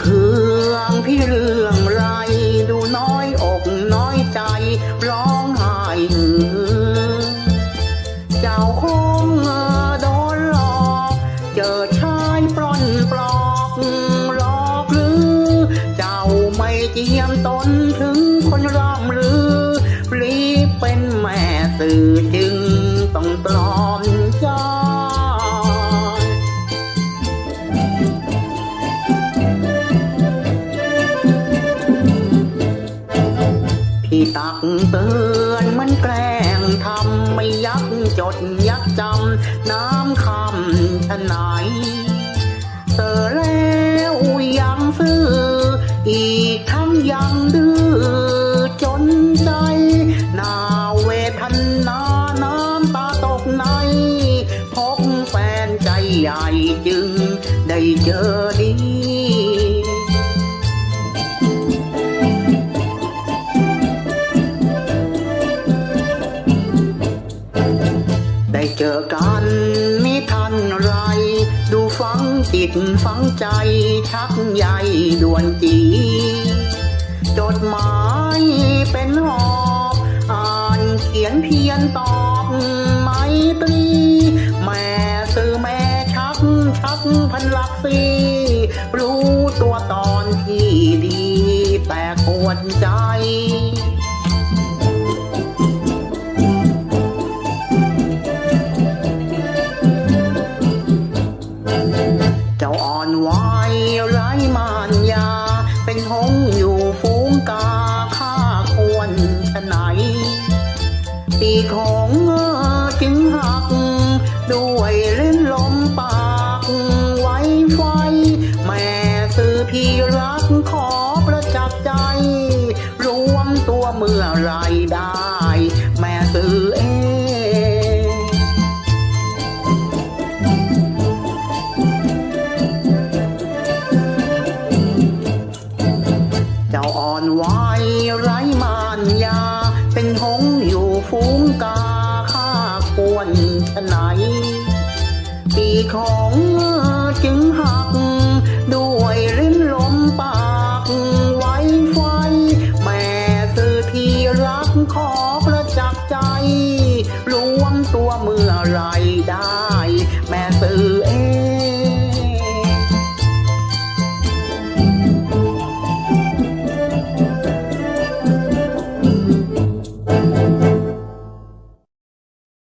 เครื่องพี่เรื่องไร ดูน้อยอกน้อยใจ ร้องไห้เจ้าคงโดนหลอก เจอชายปล้นปลอกหลอกหรือ เจ้าไม่เจียมตนถึงคนร่ำหรือปลีบเป็นแม่สื่อจึง ตักเตือนมันแกล้งทำไม่ยักจดยักจำน้ำคำชะไหนเจอแล้วยังซื้อ อีกทั้งยังดื้อจนใจหนาเวทนาน้ำตาตกในพบแฟนใจใหญ่จึงได้เจอดี จอกันไม่ทันไร ดูฟังจิตฟังใจชักใยด่วนจีจดหมายเป็นหอบอ่านเขียนเพียนตอบไมตรี แม่สื่อแม่ชักชักพันลักสีรู้ตัวตอนที่ดีแต่ปวดใจ ปีกขอ ปีของจึงหัก ด้วยริ้นลมปา